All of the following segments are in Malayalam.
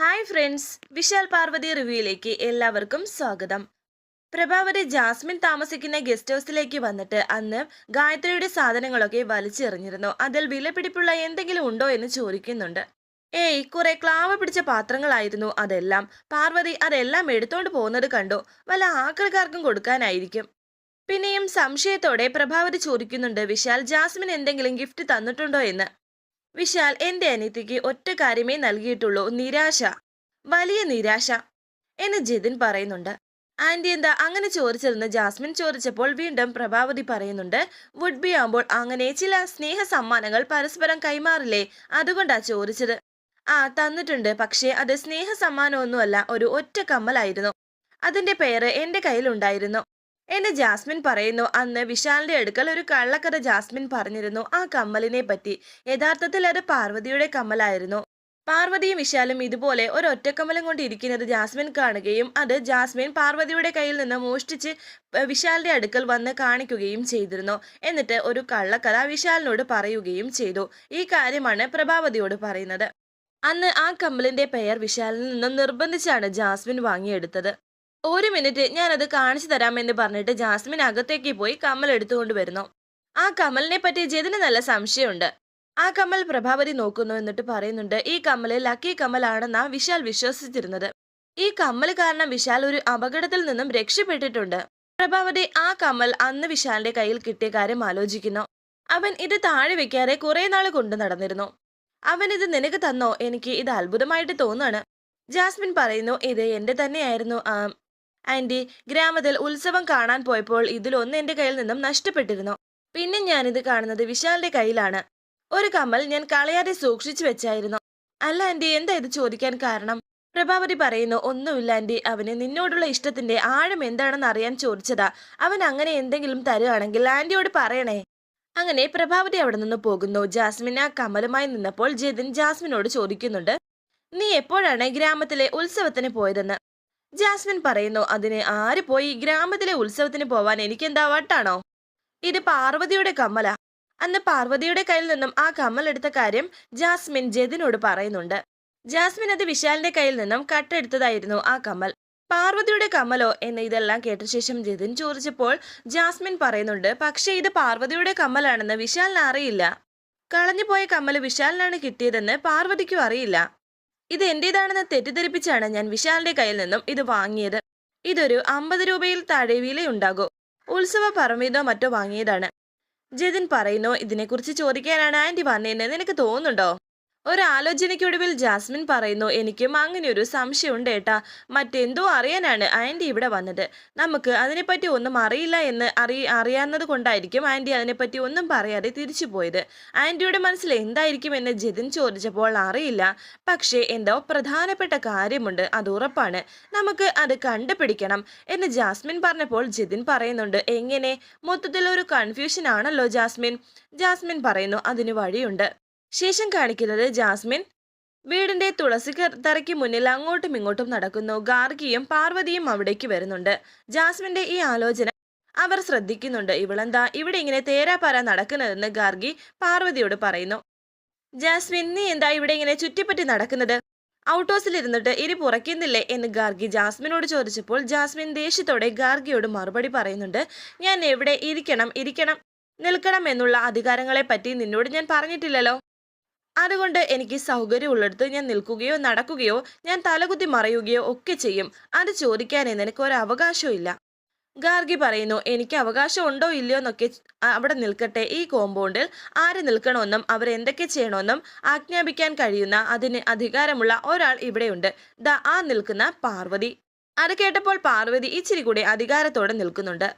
ഹായ് ഫ്രണ്ട്സ് വിശാൽ പാർവതി റിവ്യൂയിലേക്ക് എല്ലാവർക്കും സ്വാഗതം. പ്രഭാവതി ജാസ്മിൻ താമസിക്കുന്ന ഗസ്റ്റ് ഹൗസിലേക്ക് വന്നിട്ട് അന്ന് ഗായത്രിയുടെ സാധനങ്ങളൊക്കെ വലിച്ചെറിഞ്ഞിരുന്നു. അതിൽ വിലപിടിപ്പുള്ള എന്തെങ്കിലും ഉണ്ടോ എന്ന് ചോദിക്കുന്നുണ്ട്. ഏയ് കുറെ ക്ലാവ് പിടിച്ച പാത്രങ്ങളായിരുന്നു അതെല്ലാം. പാർവതി അതെല്ലാം എടുത്തോണ്ട് പോകുന്നത് കണ്ടു വല്ല ആക്രക്കാർക്കും കൊടുക്കാനായിരിക്കും. പിന്നെയും സംശയത്തോടെ പ്രഭാവതി ചോദിക്കുന്നുണ്ട് വിശാൽ ജാസ്മിൻ എന്തെങ്കിലും ഗിഫ്റ്റ് തന്നിട്ടുണ്ടോ എന്ന്. വിശാൽ എന്റെ അനിയത്തിക്ക് ഒറ്റ കാര്യമേ നൽകിയിട്ടുള്ളൂ നിരാശ. വലിയ നിരാശ. എന്ന് ജിതിൻ പറയുന്നുണ്ട്. ആന്റി എന്താ അങ്ങനെ ചോദിച്ചതെന്ന് ജാസ്മിൻ ചോദിച്ചപ്പോൾ വീണ്ടും പ്രഭാവതി പറയുന്നുണ്ട് വുഡ് ബി ആകുമ്പോൾ അങ്ങനെ ചില സ്നേഹ സമ്മാനങ്ങൾ പരസ്പരം കൈമാറില്ലേ? അതുകൊണ്ടാ ചോദിച്ചത്. ആ തന്നിട്ടുണ്ട്. പക്ഷേ അത് സ്നേഹ സമ്മാനമൊന്നുമല്ല ഒരു ഒറ്റ കമ്മലായിരുന്നു. അതിന്റെ പേര് എന്റെ കയ്യിലുണ്ടായിരുന്നു. എന്ന് ജാസ്മിൻ പറയുന്നു അന്ന് വിശാലിന്റെ അടുക്കൽ ഒരു കള്ളക്കഥ ജാസ്മിൻ പറഞ്ഞിരുന്നു. ആ കമ്മലിനെ പറ്റി. യഥാർത്ഥത്തിൽ അത് പാർവതിയുടെ കമ്മലായിരുന്നു. പാർവതിയും വിശാലും ഇതുപോലെ ഒരു ഒറ്റക്കമ്മലം കൊണ്ട് ഇരിക്കുന്നത് ജാസ്മിൻ കാണുകയും അത് ജാസ്മിൻ പാർവതിയുടെ കയ്യിൽ നിന്ന് മോഷ്ടിച്ച് വിശാലിന്റെ അടുക്കൽ വന്ന് കാണിക്കുകയും ചെയ്തിരുന്നു. എന്നിട്ട് ഒരു കള്ളക്കഥ വിശാലിനോട് പറയുകയും ചെയ്തു. ഈ കാര്യമാണ് പ്രഭാവതിയോട് പറയുന്നത്. അന്ന് ആ കമ്മലിന്റെ പെയർ വിശാലിൽ നിന്നും നിർബന്ധിച്ചാണ് ജാസ്മിൻ വാങ്ങിയെടുത്തത്. ഒരു മിനിറ്റ് ഞാനത് കാണിച്ചു തരാമെന്ന് പറഞ്ഞിട്ട് ജാസ്മിൻ അകത്തേക്ക് പോയി കമൽ എടുത്തുകൊണ്ട് വരുന്നു. ആ കമലിനെ പറ്റി ജതിന് നല്ല സംശയമുണ്ട്. ആ കമൽ പ്രഭാവതി നോക്കുന്നു എന്നിട്ട് പറയുന്നുണ്ട് ഈ കമ്മൽ ലക്കി കമ്മലാണെന്നാ വിശാൽ വിശ്വസിച്ചിരുന്നത്. ഈ കമ്മൽ കാരണം വിശാൽ ഒരു അപകടത്തിൽ നിന്നും രക്ഷപ്പെട്ടിട്ടുണ്ട്. പ്രഭാവതി ആ കമ്മൽ അന്ന് വിശാലിന്റെ കയ്യിൽ കിട്ടിയ കാര്യം ആലോചിക്കുന്നു. അവൻ ഇത് താഴെ വെക്കാതെ കുറെ നാൾ കൊണ്ടു നടന്നിരുന്നു. അവൻ ഇത് നിനക്ക് തന്നോ? എനിക്ക് ഇത് അത്ഭുതമായിട്ട് തോന്നാണ്. ജാസ്മിൻ പറയുന്നു ഇത് എന്റെ തന്നെയായിരുന്നു. ആന്റി ഗ്രാമത്തിൽ ഉത്സവം കാണാൻ പോയപ്പോൾ ഇതിലൊന്ന് എന്റെ കയ്യിൽ നിന്നും നഷ്ടപ്പെട്ടിരുന്നു. പിന്നെ ഞാനിത് കാണുന്നത് വിശാലിന്റെ കയ്യിലാണ്. ഒരു കമ്മൽ ഞാൻ കളയാതെ സൂക്ഷിച്ചു വെച്ചായിരുന്നു. അല്ല ആന്റി എന്താ ഇത് ചോദിക്കാൻ കാരണം? പ്രഭാവതി പറയുന്നു ഒന്നുമില്ല ആന്റി അവന് നിന്നോടുള്ള ഇഷ്ടത്തിന്റെ ആഴം എന്താണെന്ന് അറിയാൻ ചോദിച്ചതാ. അവൻ അങ്ങനെ എന്തെങ്കിലും തരുവാണെങ്കിൽ ആന്റിയോട് പറയണേ. അങ്ങനെ പ്രഭാവതി അവിടെ നിന്ന് പോകുന്നു. ജാസ്മിൻ ആ കമലുമായി നിന്നപ്പോൾ ജതിൻ ജാസ്മിനോട് ചോദിക്കുന്നുണ്ട് നീ എപ്പോഴാണ് ഗ്രാമത്തിലെ ഉത്സവത്തിന് പോയതെന്ന്? ജാസ്മിൻ പറയുന്നു അതിന് ആര് പോയി? ഗ്രാമത്തിലെ ഉത്സവത്തിന് പോവാൻ എനിക്കെന്താ വട്ടാണോ? ഇത് പാർവതിയുടെ കമ്മല. അന്ന് പാർവതിയുടെ കയ്യിൽ നിന്നും ആ കമ്മൽ എടുത്ത കാര്യം ജാസ്മിൻ ജതിനോട് പറയുന്നുണ്ട്. ജാസ്മിൻ അത് വിശാലിന്റെ കയ്യിൽ നിന്നും കട്ടെടുത്തതായിരുന്നു ആ കമ്മൽ. പാർവതിയുടെ കമ്മലോ എന്ന് ഇതെല്ലാം കേട്ട ശേഷം ജതിൻ ചോദിച്ചപ്പോൾ ജാസ്മിൻ പറയുന്നുണ്ട് പക്ഷേ ഇത് പാർവതിയുടെ കമ്മലാണെന്ന് വിശാലിന് അറിയില്ല. കളഞ്ഞുപോയ കമ്മൽ വിശാലിനാണ് കിട്ടിയതെന്ന് പാർവതിക്കും അറിയില്ല. ഇത് എന്റേതാണെന്ന് തെറ്റിദ്ധരിപ്പിച്ചാണ് ഞാൻ വിശാലിന്റെ കയ്യിൽ നിന്നും ഇത് വാങ്ങിയത്. ഇതൊരു അമ്പത് രൂപയിൽ താഴെ വിലയുണ്ടാകൂ. ഉത്സവ പറമ്പിതോ മറ്റോ വാങ്ങിയതാണ്. ജതിൻ പറയുന്നു ഇതിനെക്കുറിച്ച് ചോദിക്കാനാണ് ആന്റി വന്നതെന്ന് നിനക്ക് തോന്നുന്നുണ്ടോ? ഒരാലോചനയ്ക്കൊടുവിൽ ജാസ്മിൻ പറയുന്നു എനിക്കും അങ്ങനെ ഒരു സംശയമുണ്ട് ഏട്ടാ. മറ്റെന്തോ അറിയാനാണ് ആന്റി ഇവിടെ വന്നത്. നമുക്ക് അതിനെപ്പറ്റി ഒന്നും അറിയില്ല എന്ന് അറി അറിയാവുന്നത് കൊണ്ടായിരിക്കും ആന്റി അതിനെപ്പറ്റി ഒന്നും പറയാതെ തിരിച്ചു പോയത്. ആന്റിയുടെ മനസ്സിൽ എന്തായിരിക്കും എന്ന് ജതിൻ ചോദിച്ചപ്പോൾ അറിയില്ല. പക്ഷേ എന്തോ പ്രധാനപ്പെട്ട കാര്യമുണ്ട് അത് ഉറപ്പാണ്. നമുക്ക് അത് കണ്ടുപിടിക്കണം എന്ന് ജാസ്മിൻ പറഞ്ഞപ്പോൾ ജിതിൻ പറയുന്നുണ്ട് എങ്ങനെ? മൊത്തത്തിൽ ഒരു കൺഫ്യൂഷൻ ആണല്ലോ ജാസ്മിൻ. ജാസ്മിൻ പറയുന്നു അതിന് വഴിയുണ്ട്. ശേഷം കാണിക്കുന്നത് ജാസ്മിൻ. വീടിന്റെ തുളസി തറയ്ക്ക് മുന്നിൽ അങ്ങോട്ടും ഇങ്ങോട്ടും നടക്കുന്നു. ഗാർഗിയും പാർവതിയും അവിടേക്ക് വരുന്നുണ്ട്. ജാസ്മിന്റെ ഈ ആലോചന അവർ ശ്രദ്ധിക്കുന്നുണ്ട്. ഇവളെന്താ? ഇവിടെ ഇങ്ങനെ തേരാപാര നടക്കുന്നതെന്ന് ഗാർഗി പാർവതിയോട് പറയുന്നു. ജാസ്മിൻ നീ എന്താ ഇവിടെ ഇങ്ങനെ ചുറ്റിപ്പറ്റി നടക്കുന്നത്? ഔട്ട് ഹൗസിൽ ഇരുന്നിട്ട് ഇരി പുറയ്ക്കുന്നില്ലേ എന്ന് ഗാർഗി ജാസ്മിനോട് ചോദിച്ചപ്പോൾ ജാസ്മിൻ ദേഷ്യത്തോടെ ഗാർഗിയോട് മറുപടി പറയുന്നുണ്ട്. ഞാൻ എവിടെ ഇരിക്കണം ഇരിക്കണം നിൽക്കണം എന്നുള്ള അധികാരങ്ങളെ പറ്റി നിന്നോട് ഞാൻ പറഞ്ഞിട്ടില്ലല്ലോ. അതുകൊണ്ട് എനിക്ക് സൗകര്യമുള്ളിടത്ത് ഞാൻ നിൽക്കുകയോ നടക്കുകയോ ഞാൻ തലകുത്തി മറയുകയോ ഒക്കെ ചെയ്യും. അത് ചോദിക്കാനേ നിനക്ക് ഒരു ഇല്ല ഗാർഗി പറയുന്നു എനിക്ക് അവകാശം ഉണ്ടോ ഇല്ലയോ എന്നൊക്കെ അവിടെ നിൽക്കട്ടെ. ഈ കോമ്പൗണ്ടിൽ ആര് നിൽക്കണമെന്നും അവർ എന്തൊക്കെ ചെയ്യണമെന്നും ആജ്ഞാപിക്കാൻ കഴിയുന്ന അതിന് അധികാരമുള്ള ഒരാൾ ഇവിടെയുണ്ട്. ദ ആ നിൽക്കുന്ന പാർവതി. അത് കേട്ടപ്പോൾ പാർവതി ഇച്ചിരി കൂടി അധികാരത്തോടെ നിൽക്കുന്നുണ്ട്.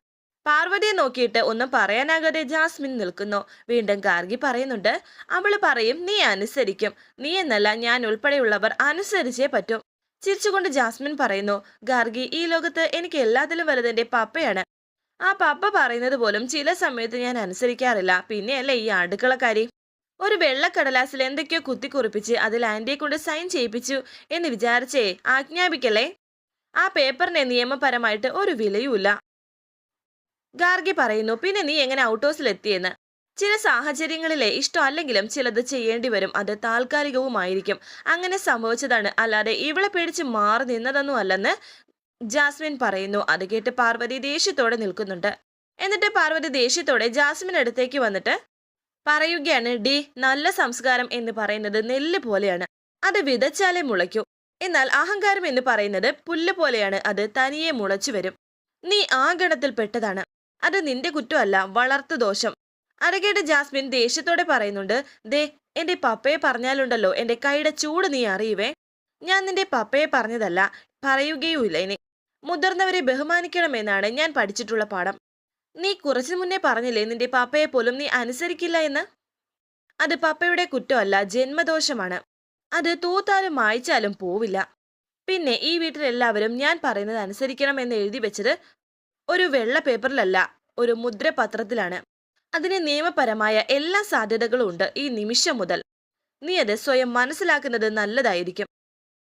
പാർവതിയെ നോക്കിയിട്ട് ഒന്നും പറയാനാകാതെ ജാസ്മിൻ നിൽക്കുന്നു. വീണ്ടും ഗാർഗി പറയുന്നുണ്ട് അവൾ പറയും നീ അനുസരിക്കും. നീ എന്നല്ല ഞാൻ ഉൾപ്പെടെയുള്ളവർ അനുസരിച്ചേ പറ്റും. ചിരിച്ചുകൊണ്ട് ജാസ്മിൻ പറയുന്നു ഗാർഗി ഈ ലോകത്ത് എനിക്ക് എല്ലാത്തിലും വലുതെന്റെ പപ്പയാണ്. ആ പപ്പ പറയുന്നത് പോലും ചില സമയത്ത് ഞാൻ അനുസരിക്കാറില്ല. പിന്നെയല്ലേ ഈ അടുക്കളക്കാരി? ഒരു വെള്ളക്കടലാസിൽ എന്തൊക്കെയോ കുത്തിക്കുറിപ്പിച്ച് അതിൽ ആന്റിയെ കൊണ്ട് സൈൻ ചെയ്യിപ്പിച്ചു എന്ന് വിചാരിച്ചേ ആജ്ഞാപിക്കല്ലേ? ആ പേപ്പറിനെ നിയമപരമായിട്ട് ഒരു വിലയുമില്ല. ഗാർഗി പറയുന്നു പിന്നെ നീ എങ്ങനെ ഔട്ട് ഹൗസിൽ എത്തിയെന്ന് ചില സാഹചര്യങ്ങളിലെ ഇഷ്ടമല്ലെങ്കിലും ചിലത് ചെയ്യേണ്ടി വരും. അത് താൽക്കാലികവുമായിരിക്കും. അങ്ങനെ സംഭവിച്ചതാണ്. അല്ലാതെ ഇവളെ പേടിച്ച് മാറി നിന്നതൊന്നും അല്ലെന്ന് ജാസ്മിൻ പറയുന്നു. അത് കേട്ട് പാർവതി ദേഷ്യത്തോടെ നിൽക്കുന്നുണ്ട്. എന്നിട്ട് പാർവതി ദേഷ്യത്തോടെ ജാസ്മിൻ അടുത്തേക്ക് വന്നിട്ട് പറയുകയാണ് ഡി നല്ല സംസ്കാരം എന്ന് പറയുന്നത് നെല്ല് പോലെയാണ്. അത് വിതച്ചാലേ മുളയ്ക്കൂ. എന്നാൽ അഹങ്കാരം എന്ന് പറയുന്നത് പുല്ല് പോലെയാണ്. അത് തനിയെ മുളച്ചു വരും. നീ ആ ഗണത്തിൽ പെട്ടതാണ്. അത് നിന്റെ കുറ്റമല്ല വളർത്തു ദോഷം. അരകേട് ജാസ്മിൻ ദേഷ്യത്തോടെ പറയുന്നുണ്ട് ദേ എന്റെ പപ്പയെ പറഞ്ഞാലുണ്ടല്ലോ എന്റെ കൈയുടെ ചൂട് നീ അറിയുവേ? ഞാൻ നിന്റെ പപ്പയെ പറഞ്ഞതല്ല പറയുകയുമില്ല ഇനി. മുതിർന്നവരെ ബഹുമാനിക്കണമെന്നാണ് ഞാൻ പഠിച്ചിട്ടുള്ള പാഠം. നീ കുറച്ചു മുന്നേ പറഞ്ഞില്ലേ നിന്റെ പപ്പയെ പോലും നീ അനുസരിക്കില്ല എന്ന്? അത് പപ്പയുടെ കുറ്റമല്ല ജന്മദോഷമാണ്. അത് തൂത്താലും മായ്ച്ചാലും പോവില്ല. പിന്നെ ഈ വീട്ടിലെല്ലാവരും ഞാൻ പറയുന്നത് അനുസരിക്കണം എന്ന് എഴുതി വെച്ചത് ഒരു വെള്ള പേപ്പറിലല്ല ഒരു മുദ്രപത്രത്തിലാണ്. അതിന് നിയമപരമായ എല്ലാ സാധ്യതകളും ഉണ്ട് ഈ നിമിഷം മുതൽ. നീ അത് സ്വയം മനസ്സിലാക്കുന്നത് നല്ലതായിരിക്കും.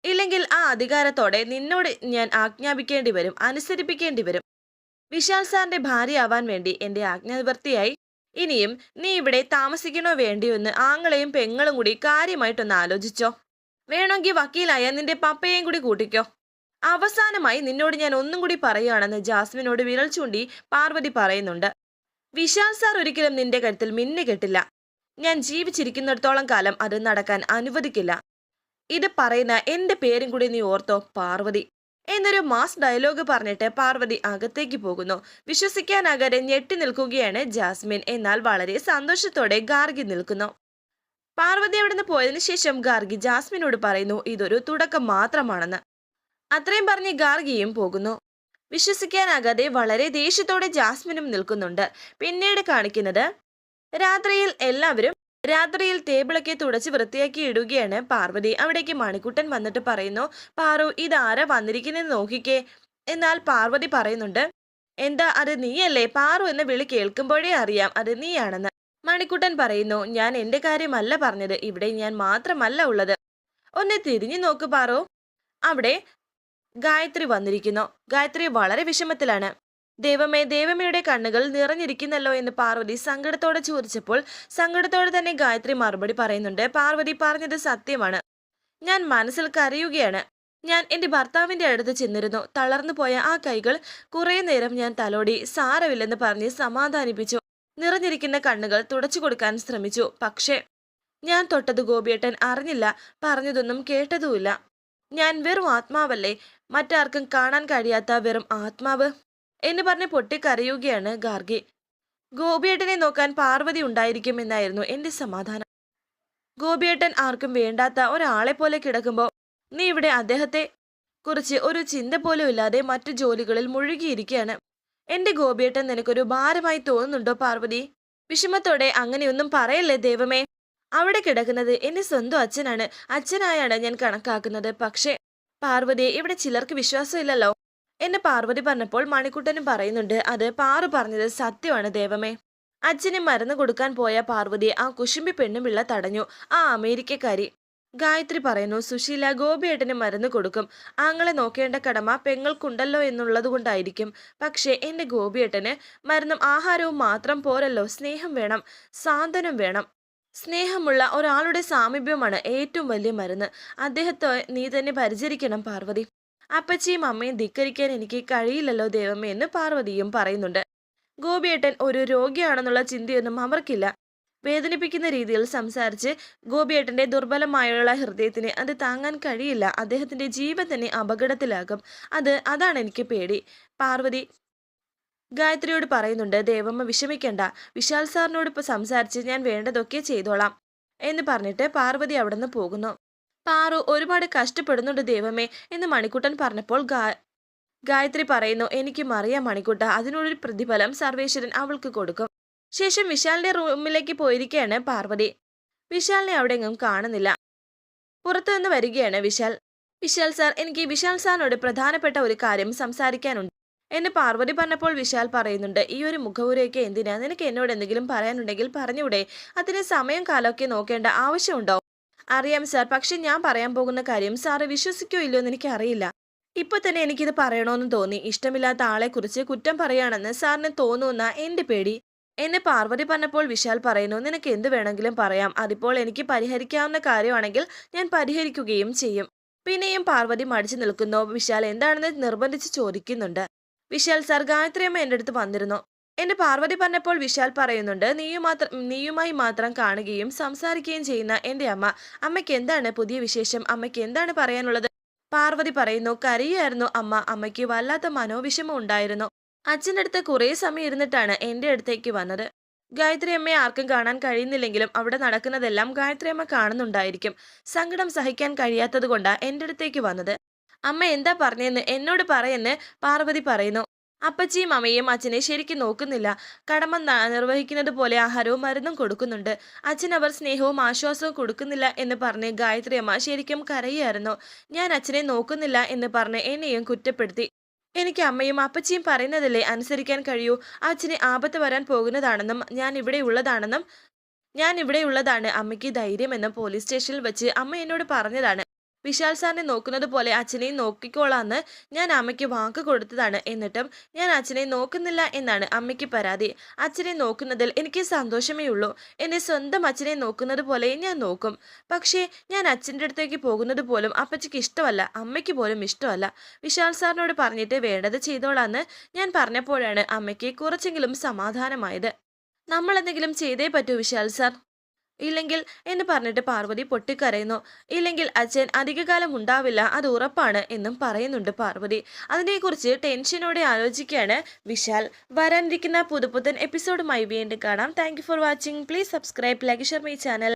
ഇല്ലെങ്കിൽ ആ അധികാരത്തോടെ നിന്നോട് ഞാൻ ആജ്ഞാപിക്കേണ്ടി വരും അനുസരിപ്പിക്കേണ്ടി വരും. വിശാൽ സാറിന്റെ ഭാര്യയാവാൻ വേണ്ടി എന്റെ ആജ്ഞാവർത്തിയായി ഇനിയും നീ ഇവിടെ താമസിക്കണോ വേണ്ടിയോ എന്ന് ആങ്ങളെയും പെങ്ങളും കൂടി കാര്യമായിട്ടൊന്ന് ആലോചിച്ചോ. വേണമെങ്കിൽ വക്കീലായ നിന്റെ പപ്പയെയും കൂടി കൂട്ടിക്കോ. അവസാനമായി നിന്നോട് ഞാൻ ഒന്നും കൂടി പറയുകയാണെന്ന് ജാസ്മിനോട് വിരൽ ചൂണ്ടി പാർവതി പറയുന്നുണ്ട്. വിശാൽ സാർ ഒരിക്കലും നിന്റെ കരുത്തിൽ മിന്നു കെട്ടില്ല. ഞാൻ ജീവിച്ചിരിക്കുന്നിടത്തോളം കാലം അത് നടക്കാൻ അനുവദിക്കില്ല. ഇത് പറയുന്ന എന്റെ പേരും കൂടി നീ ഓർത്തോ പാർവതി. എന്നൊരു മാസ് ഡയലോഗ് പറഞ്ഞിട്ട് പാർവതി അകത്തേക്ക് പോകുന്നു. വിശ്വസിക്കാനാകാതെ ഞെട്ടി നിൽക്കുകയാണ് ജാസ്മിൻ. എന്നാൽ വളരെ സന്തോഷത്തോടെ ഗാർഗി നിൽക്കുന്നു. പാർവതി അവിടുന്ന് പോയതിനു ശേഷം ഗാർഗി ജാസ്മിനോട് പറയുന്നു ഇതൊരു തുടക്കം മാത്രമാണെന്ന്. അത്രയും പറഞ്ഞ് ഗാർഗിയും പോകുന്നു. വിശ്വസിക്കാനാകാതെ വളരെ ദേഷ്യത്തോടെ ജാസ്മിനും നിൽക്കുന്നുണ്ട്. പിന്നീട് കാണിക്കുന്നത് രാത്രിയിൽ എല്ലാവരും രാത്രിയിൽ ടേബിളൊക്കെ തുടച്ച് വൃത്തിയാക്കി ഇടുകയാണ് പാർവതി. അവിടേക്ക് മണിക്കുട്ടൻ വന്നിട്ട് പറയുന്നു പാറു ഇതാരാ വന്നിരിക്കുന്നത് നോക്കിക്കേ. എന്നാൽ പാർവതി പറയുന്നുണ്ട് എന്താ അത് നീയല്ലേ? പാറു എന്ന വിളി കേൾക്കുമ്പോഴേ അറിയാം അത് നീയാണെന്ന്. മണിക്കുട്ടൻ പറയുന്നു ഞാൻ എന്റെ കാര്യമല്ല പറഞ്ഞത്. ഇവിടെ ഞാൻ മാത്രമല്ല ഉള്ളത്. ഒന്ന് തിരിഞ്ഞു നോക്ക് പാറു. അവിടെ ഗായത്രി വന്നിരിക്കുന്നു. ഗായത്രി വളരെ വിഷമത്തിലാണ്. ദേവമേ ദേവമയുടെ കണ്ണുകൾ നിറഞ്ഞിരിക്കുന്നല്ലോ എന്ന് പാർവതി സങ്കടത്തോടെ ചോദിച്ചപ്പോൾ സങ്കടത്തോടെ തന്നെ ഗായത്രി മറുപടി പറയുന്നുണ്ട്. പാർവതി പറഞ്ഞത് സത്യമാണ്. ഞാൻ മനസ്സിൽ കരയുകയാണ്. ഞാൻ എന്റെ ഭർത്താവിന്റെ അടുത്ത് ചെന്നിരുന്നു. തളർന്നു പോയ ആ കൈകൾ കുറെ നേരം ഞാൻ തലോടി സാരമില്ലെന്ന് പറഞ്ഞ് സമാധാനിപ്പിച്ചു. നിറഞ്ഞിരിക്കുന്ന കണ്ണുകൾ തുടച്ചു കൊടുക്കാൻ ശ്രമിച്ചു. പക്ഷേ ഞാൻ തൊട്ടത് ഗോപിയേട്ടൻ അറിഞ്ഞില്ല. പറഞ്ഞതൊന്നും കേട്ടതുമില്ല. ഞാൻ വെറും ആത്മാവല്ലേ? മറ്റാർക്കും കാണാൻ കഴിയാത്ത വെറും ആത്മാവ് എന്ന് പറഞ്ഞ് പൊട്ടിക്കരയുകയാണ് ഗാർഗി. ഗോപിയേട്ടനെ നോക്കാൻ പാർവതി ഉണ്ടായിരിക്കും എന്നായിരുന്നു എന്റെ സമാധാനം. ഗോപിയേട്ടൻ ആർക്കും വേണ്ടാത്ത ഒരാളെ പോലെ കിടക്കുമ്പോൾ നീ ഇവിടെ അദ്ദേഹത്തെ കുറിച്ച് ഒരു ചിന്ത പോലും ഇല്ലാതെ മറ്റു ജോലികളിൽ മുഴുകിയിരിക്കുകയാണ്. എന്റെ ഗോപിയേട്ടൻ നിനക്കൊരു ഭാരമായി തോന്നുന്നുണ്ടോ പാർവതി? വിഷമത്തോടെ അങ്ങനെയൊന്നും പറയല്ലേ ദൈവമേ? അവിടെ കിടക്കുന്നത് എന്റെ സ്വന്തം അച്ഛനാണ്. അച്ഛനായാണ് ഞാൻ കണക്കാക്കുന്നത്. പക്ഷേ പാർവതി ഇവിടെ ചിലർക്ക് വിശ്വാസമില്ലല്ലോ. എന്നെ പാർവതി പറഞ്ഞപ്പോൾ മണിക്കുട്ടനും പറയുന്നുണ്ട് അത് പാറു പറഞ്ഞത് സത്യമാണ് ദേവമേ. അച്ഛന് മരുന്ന് കൊടുക്കാൻ പോയ പാർവതി ആ കുശുമ്പി പെണ്ണുപിള്ള തടഞ്ഞു. ആ അമേരിക്കക്കാരി. ഗായത്രി പറയുന്നു സുശീല ഗോപിയേട്ടന് മരുന്ന് കൊടുക്കും. ആങ്ങളെ നോക്കേണ്ട കടമ പെങ്ങൾക്കുണ്ടല്ലോ എന്നുള്ളത് കൊണ്ടായിരിക്കും പക്ഷേ എന്റെ ഗോപിയേട്ടന് മരുന്നും ആഹാരവും മാത്രം പോരല്ലോ. സ്നേഹം വേണം സാന്ത്വനം വേണം. സ്നേഹമുള്ള ഒരാളുടെ സാമീപ്യമാണ് ഏറ്റവും വലിയ മരുന്ന്. അദ്ദേഹത്തെ നീ തന്നെ പരിചരിക്കണം പാർവതി. അപ്പച്ചിയും അമ്മയും ധിക്കരിക്കാൻ എനിക്ക് കഴിയില്ലല്ലോ ദൈവമേ എന്ന് പാർവതിയും പറയുന്നുണ്ട്. ഗോപിയേട്ടൻ ഒരു രോഗിയാണെന്നുള്ള ചിന്തയൊന്നും അവർക്കില്ല. വേദനിപ്പിക്കുന്ന രീതിയിൽ സംസാരിച്ച് ഗോപിയേട്ടന്റെ ദുർബലമായുള്ള ഹൃദയത്തിന് അത് താങ്ങാൻ കഴിയില്ല. അദ്ദേഹത്തിന്റെ ജീവൻ തന്നെ അപകടത്തിലാകും. അത് അതാണ് എനിക്ക് പേടി. പാർവതി ഗായത്രിയോട് പറയുന്നുണ്ട് ദേവമ്മ വിഷമിക്കണ്ട. വിശാൽ സാറിനോട് ഇപ്പൊ സംസാരിച്ച് ഞാൻ വേണ്ടതൊക്കെ ചെയ്തോളാം എന്ന് പറഞ്ഞിട്ട് പാർവതി അവിടുന്ന് പോകുന്നു. പാറു ഒരുപാട് കഷ്ടപ്പെടുന്നുണ്ട് ദൈവമേ എന്ന് മണിക്കുട്ടൻ പറഞ്ഞപ്പോൾ ഗായത്രി പറയുന്നു എനിക്ക് അറിയാം മണിക്കുട്ട. അതിനൊരു പ്രതിഫലം സർവേശ്വരൻ അവൾക്ക് കൊടുക്കും. ശേഷം വിശാലിന്റെ റൂമിലേക്ക് പോയിരിക്കുകയാണ് പാർവതി. വിശാലിനെ അവിടെയെങ്ങും കാണുന്നില്ല. പുറത്തു നിന്ന് വരികയാണ് വിശാൽ. വിശാൽ സാർ എനിക്ക് വിശാൽ സാറിനോട് പ്രധാനപ്പെട്ട ഒരു കാര്യം സംസാരിക്കാനുണ്ട്. എന്നെ പാർവതി പറഞ്ഞപ്പോൾ വിശാൽ പറയുന്നുണ്ട് ഈ ഒരു മുഖവുരയൊക്കെ എന്തിനാ? നിനക്ക് എന്നോട് എന്തെങ്കിലും പറയാനുണ്ടെങ്കിൽ പറഞ്ഞൂടെ അതിന് സമയം കാലമൊക്കെ നോക്കേണ്ട ആവശ്യമുണ്ടോ? അറിയാം സാർ പക്ഷെ ഞാൻ പറയാൻ പോകുന്ന കാര്യം സാറ് വിശ്വസിക്കോ ഇല്ലയോ എന്ന് എനിക്കറിയില്ല. ഇപ്പൊ തന്നെ എനിക്കിത് പറയണമെന്ന് തോന്നി. ഇഷ്ടമില്ലാത്ത ആളെക്കുറിച്ച് കുറ്റം പറയാണെന്ന് സാറിന് തോന്നുന്ന എന്റെ പേടി. എന്നെ പാർവതി പറഞ്ഞപ്പോൾ വിശാൽ പറയുന്നു നിനക്ക് എന്ത് വേണമെങ്കിലും പറയാം. അതിപ്പോൾ എനിക്ക് പരിഹരിക്കാവുന്ന കാര്യമാണെങ്കിൽ ഞാൻ പരിഹരിക്കുകയും ചെയ്യും. പിന്നെയും പാർവതി മടിച്ചു നിൽക്കുന്നു. വിശാൽ എന്താണെന്ന് നിർബന്ധിച്ച് ചോദിക്കുന്നുണ്ട്. വിശാൽ സാർ ഗായത്രിയമ്മ എന്റെ അടുത്ത് വന്നിരുന്നു. എന്റെ പാർവതി പറഞ്ഞപ്പോൾ വിശാൽ പറയുന്നുണ്ട് നീയു മാത്രം നീയുമായി മാത്രം കാണുകയും സംസാരിക്കുകയും ചെയ്യുന്ന എന്റെ അമ്മ. അമ്മയ്ക്ക് എന്താണ് പുതിയ വിശേഷം? അമ്മയ്ക്ക് എന്താണ് പറയാനുള്ളത്? പാർവതി പറയുന്നു കരയായിരുന്നു അമ്മ. അമ്മയ്ക്ക് വല്ലാത്ത മനോവിഷമം ഉണ്ടായിരുന്നു. അച്ഛന്റെ അടുത്ത് കുറേ സമയം ഇരുന്നിട്ടാണ് എന്റെ അടുത്തേക്ക് വന്നത്. ഗായത്രി അമ്മയെ ആർക്കും കാണാൻ കഴിയുന്നില്ലെങ്കിലും അവിടെ നടക്കുന്നതെല്ലാം ഗായത്രി അമ്മ കാണുന്നുണ്ടായിരിക്കും. സങ്കടം സഹിക്കാൻ കഴിയാത്തത് കൊണ്ടാണ് എന്റെ അടുത്തേക്ക് വന്നത്. അമ്മ എന്താ പറഞ്ഞെന്ന് എന്നോട് പറയെന്ന് പാർവതി പറയുന്നു. അപ്പച്ചിയും അമ്മയും അച്ഛനെ ശരിക്കും നോക്കുന്നില്ല. കടമ നിർവഹിക്കുന്നത് പോലെ ആഹാരവും മരുന്നും കൊടുക്കുന്നുണ്ട്. അച്ഛൻ അവർ സ്നേഹവും ആശ്വാസവും കൊടുക്കുന്നില്ല എന്ന് പറഞ്ഞ് ഗായത്രി അമ്മ ശരിക്കും കരയായിരുന്നു ഞാൻ അച്ഛനെ നോക്കുന്നില്ല എന്ന് പറഞ്ഞ് എന്നെയും കുറ്റപ്പെടുത്തി. എനിക്ക് അമ്മയും അപ്പച്ചിയും പറയുന്നതല്ലേ അനുസരിക്കാൻ കഴിയൂ. അച്ഛനെ ആപത്ത് വരാൻ പോകുന്നതാണെന്നും ഞാൻ ഇവിടെ ഉള്ളതാണെന്നും ഞാൻ ഇവിടെ ഉള്ളതാണ് അമ്മയ്ക്ക് ധൈര്യമെന്നും പോലീസ് സ്റ്റേഷനിൽ വെച്ച് അമ്മ എന്നോട് പറഞ്ഞതാണ്. വിശാൽ സാറിനെ നോക്കുന്നത് പോലെ അച്ഛനെയും നോക്കിക്കോളാന്ന് ഞാൻ അമ്മയ്ക്ക് വാക്ക് കൊടുത്തതാണ്. എന്നിട്ടും ഞാൻ അച്ഛനെ നോക്കുന്നില്ല എന്നാണ് അമ്മയ്ക്ക് പരാതി. അച്ഛനെ നോക്കുന്നതിൽ എനിക്ക് സന്തോഷമേ ഉള്ളൂ. എന്നെ സ്വന്തം അച്ഛനെ നോക്കുന്നത് പോലെ ഞാൻ നോക്കും. പക്ഷേ ഞാൻ അച്ഛന്റെ അടുത്തേക്ക് പോകുന്നത് പോലും അപ്പച്ചയ്ക്ക് ഇഷ്ടമല്ല. അമ്മയ്ക്ക് പോലും ഇഷ്ടമല്ല. വിശാൽ സാറിനോട് പറഞ്ഞിട്ട് വേണ്ടത് ചെയ്തോളാന്ന് ഞാൻ പറഞ്ഞപ്പോഴാണ് അമ്മയ്ക്ക് കുറച്ചെങ്കിലും സമാധാനമായത്. നമ്മൾ എന്തെങ്കിലും ചെയ്തേ പറ്റൂ വിശാൽ സാർ. ഇല്ലെങ്കിൽ എന്ന് പറഞ്ഞിട്ട് പാർവതി പൊട്ടിക്കരയുന്നു. ഇല്ലെങ്കിൽ അച്ഛൻ അധികകാലം ഉണ്ടാവില്ല അത് ഉറപ്പാണ് എന്നും പറയുന്നുണ്ട് പാർവതി. അതിനെക്കുറിച്ച് ടെൻഷനോടെ ആലോചിക്കുകയാണ് വിശാൽ. വരാനിരിക്കുന്ന പുതുപുത്തൻ എപ്പിസോഡുമായി വീണ്ടും കാണാം. Thank for watching please subscribe like share my channel